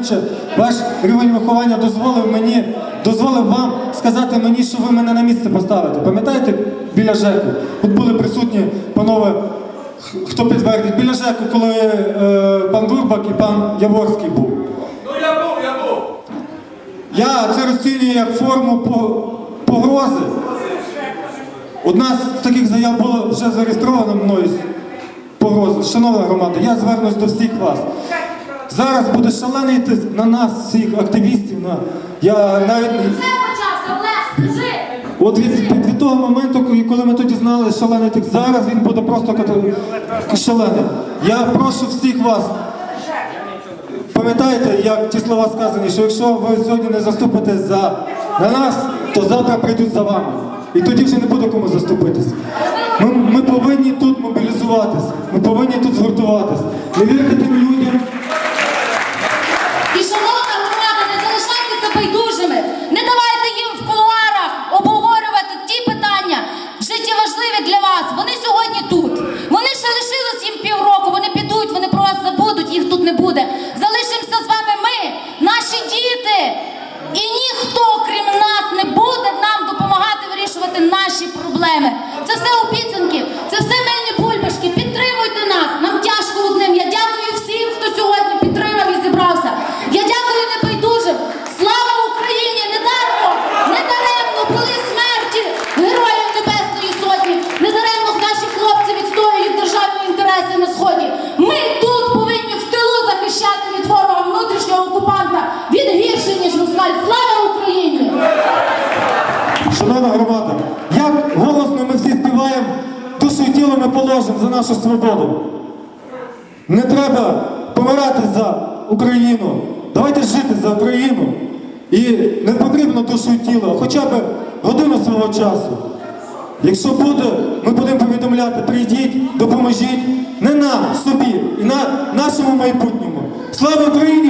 менше ваш рівень виховання дозволив мені, дозволив вам сказати мені, що ви мене на місце поставите. Пам'ятаєте біля ЖЕКу? Тут були присутні панове, хто підтвердить, біля ЖЕКу, коли е, пан Дурбак і пан Яворський був. Ну я був, я був. Я це розцінюю як форму погрози. Одна з таких заяв була вже зареєстрована мною погрози. Шановна громада, я звернусь до всіх вас. Зараз буде шалений тиск на нас, всіх активістів. На... Я навіть Вже почався, Олег, скажи. от від, від, від того моменту, коли ми тоді знали шалений тиск, зараз він буде просто шалений. Я прошу всіх вас. Пам'ятаєте, як ті слова сказані, що якщо ви сьогодні не заступите за на нас, то завтра прийдуть за вами. І тоді вже не буде кому заступитися. Ми, ми повинні тут мобілізуватися, ми повинні тут згуртуватися. Не вірте тим людям. Обіцянки, це все мильні бульбашки. Підтримуйте нас. Нам тяжко одним. Я дякую всім, хто сьогодні підтримав і зібрався. Я дякую небайдужим. Слава Україні! Не дармо, не даремно були смерті героїв Небесної Сотні. Не даремно наші хлопці відстоюють державні інтереси на сході. Ми тут повинні в тилу захищати від ворога внутрішнього окупанта. Він гірший, ніж москаль. Слава Україні! Шановна громада, як голосно ми всі співаємо, душу і тіло ми положимо за нашу свободу. Не треба помирати за Україну. Давайте жити за Україну. І не потрібно душу і тіло, хоча б годину свого часу. Якщо буде, ми будемо повідомляти, прийдіть, допоможіть не нам, собі і на нашому майбутньому. Слава Україні!